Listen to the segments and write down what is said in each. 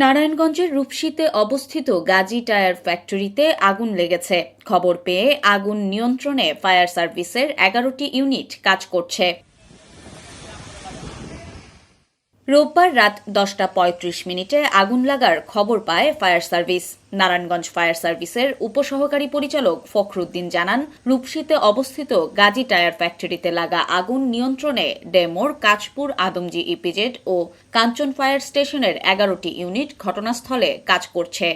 নারায়ণগঞ্জের রূপসীতে অবস্থিত গাজী টায়ার ফ্যাক্টরিতে আগুন লেগেছে। খবর পেয়ে আগুন নিয়ন্ত্রণে ফায়ার সার্ভিসের এগারোটি ইউনিট কাজ করছে। রোববার রাত দশটা পঁয়ত্রিশ মিনিটে আগুন লাগার খবর পায় ফায়ার সার্ভিস। নারায়ণগঞ্জ ফায়ার সার্ভিসের উপসহকারী পরিচালক ফখরুদ্দিন জানান, রূপসীতে অবস্থিত গাজী টায়ার ফ্যাক্টরিতে লাগা আগুন নিয়ন্ত্রণে ডেমোর কাজপুর আদমজি ইপিজেড ও কাঞ্চন ফায়ার স্টেশনের এগারোটি ইউনিট ঘটনাস্থলে কাজ করছে।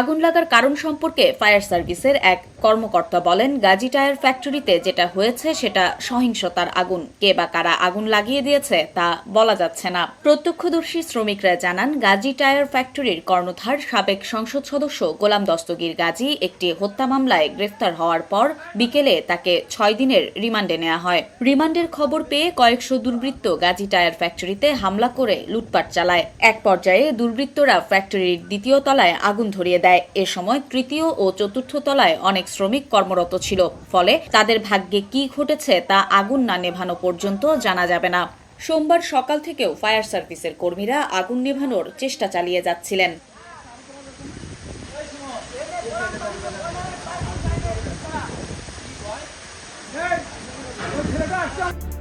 আগুন লাগার কারণ সম্পর্কে ফায়ার সার্ভিসের এক কর্মকর্তা বলেন, গাজী টায়ার ফ্যাক্টরিতে যেটা হয়েছে সেটা সহিংসতার আগুন। কে বা কারা আগুন লাগিয়ে দিয়েছে তা বলা যাচ্ছে না। প্রত্যক্ষদর্শী শ্রমিকরা জানান, গাজী টায়ার ফ্যাক্টরির কর্ণধার সাবেক সংসদ সদস্য গোলাম দস্তগীর গাজী একটি হত্যা মামলায় গ্রেফতার হওয়ার পর বিকেলে তাকে ছয় দিনের রিমান্ডে নেওয়া হয়। রিমান্ডের খবর পেয়ে কয়েকশো দুর্বৃত্ত গাজী টায়ার ফ্যাক্টরিতে হামলা করে লুটপাট চালায়। এক পর্যায়ে দুর্বৃত্তরা ফ্যাক্টরির দ্বিতীয় তলায় আগুন ধরিয়ে দেয়। এ সময় তৃতীয় ও চতুর্থ তলায় অনেক শ্রমিক কর্মরত ছিল। ফলে তাদের ভাগ্যে কি ঘটেছে তা আগুন না নেভানো পর্যন্ত জানা যাবে না। সোমবার সকাল থেকেও ফায়ার সার্ভিসের কর্মীরা আগুন নেভানোর চেষ্টা চালিয়ে যাচ্ছিলেন। Hey!